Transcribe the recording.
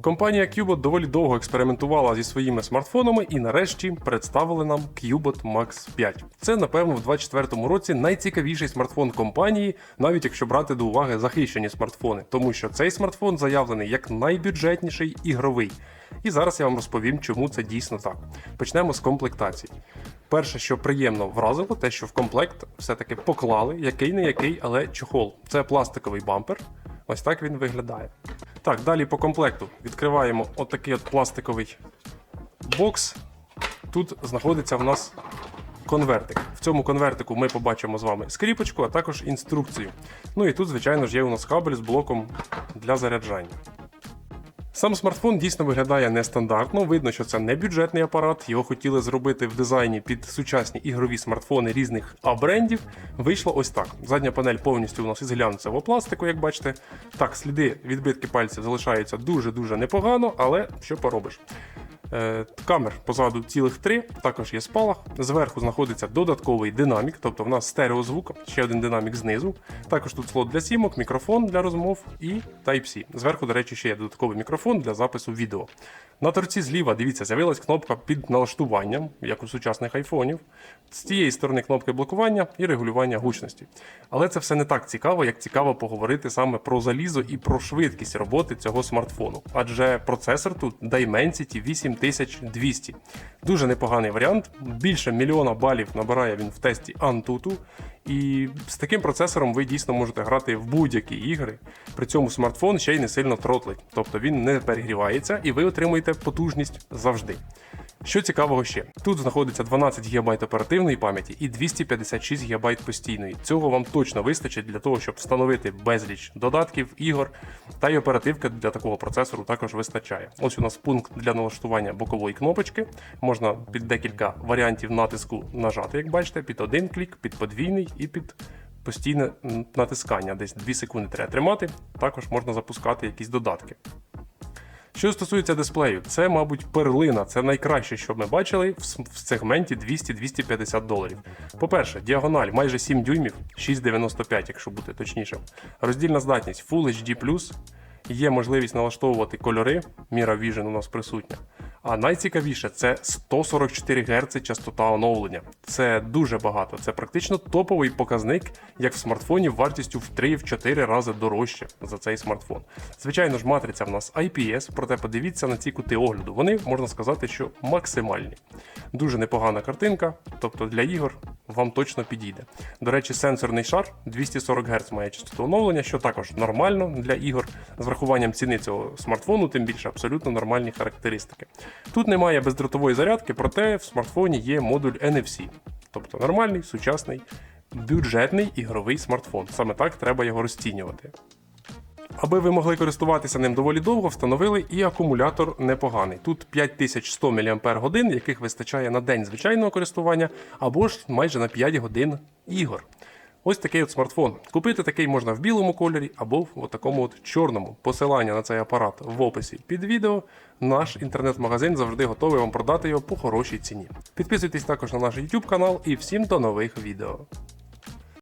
Компанія Qbot доволі довго експериментувала зі своїми смартфонами і нарешті представили нам Qbot Max 5. Це, напевно, в 2024 році найцікавіший смартфон компанії, навіть якщо брати до уваги захищені смартфони, тому що цей смартфон заявлений як найбюджетніший ігровий. І зараз я вам розповім, чому це дійсно так. Почнемо з комплектації. Перше, що приємно вразило, те, що в комплект все-таки поклали який не який, але чохол. Це пластиковий бампер. Ось так він виглядає. Так, далі по комплекту відкриваємо отакий от пластиковий бокс. Тут знаходиться в нас конвертик. В цьому конвертику ми побачимо з вами скріпочку, а також інструкцію. Ну і тут, звичайно ж, є у нас кабель з блоком для заряджання. Сам смартфон дійсно виглядає нестандартно. Видно, що це не бюджетний апарат. Його хотіли зробити в дизайні під сучасні ігрові смартфони різних А-брендів. Вийшло ось так. Задня панель повністю у нас із глянцевого пластику, як бачите. Так, сліди відбитки пальців залишаються дуже-дуже непогано, але що поробиш. Е, Камер позаду цілих три, також є спалах. Зверху знаходиться додатковий динамік, тобто в нас стереозвук, ще один динамік знизу. Також тут слот для сімок, мікрофон для розмов і Type-C. Зверху, до речі, ще є додатковий мікрофон для запису відео. На торці зліва, дивіться, з'явилась кнопка під налаштуванням, як у сучасних айфонів. З цієї сторони кнопки блокування і регулювання гучності. Але це все не так цікаво, як цікаво поговорити саме про залізо і про швидкість роботи цього смартфону. Адже процесор тут Dimensity 8200. Дуже непоганий варіант. Більше мільйона балів набирає він в тесті Antutu. І з таким процесором ви дійсно можете грати в будь-які ігри. При цьому смартфон ще й не сильно тротлить, тобто він не перегрівається і ви отримуєте потужність завжди. Що цікавого ще? Тут знаходиться 12 ГБ оперативної пам'яті і 256 ГБ постійної. Цього вам точно вистачить для того, щоб встановити безліч додатків, ігор, та й оперативки для такого процесору також вистачає. Ось у нас пункт для налаштування бокової кнопочки. Можна під декілька варіантів натиску нажати, як бачите, під один клік, під подвійний і під постійне натискання. Десь 2 секунди треба тримати. Також можна запускати якісь додатки. Що стосується дисплею, це, мабуть, перлина. Це найкраще, що ми бачили в сегменті 200-250 доларів. По-перше, діагональ майже 7 дюймів, 6,95, якщо бути точнішим. Роздільна здатність Full HD+, є можливість налаштовувати кольори, Mira Vision у нас присутня. А найцікавіше це 144 Гц частота оновлення. Це дуже багато. Це практично топовий показник, як в смартфоні вартістю в 3-4 рази дорожче за цей смартфон. Звичайно ж, матриця в нас IPS, проте подивіться на ці кути огляду. Вони можна сказати, що максимальні. Дуже непогана картинка, тобто для ігор вам точно підійде. До речі, сенсорний шар 240 Гц має частоту оновлення, що також нормально для ігор. З врахуванням ціни цього смартфону, тим більше абсолютно нормальні характеристики. Тут немає бездротової зарядки, проте в смартфоні є модуль NFC, тобто нормальний, сучасний, бюджетний ігровий смартфон. Саме так треба його розцінювати. Аби ви могли користуватися ним доволі довго, встановили і акумулятор непоганий. Тут 5100 мАч, яких вистачає на день звичайного користування, або ж майже на 5 годин ігор. Ось такий от смартфон. Купити такий можна в білому кольорі або в такому от чорному. Посилання на цей апарат в описі під відео. Наш інтернет-магазин завжди готовий вам продати його по хорошій ціні. Підписуйтесь також на наш YouTube канал і всім до нових відео.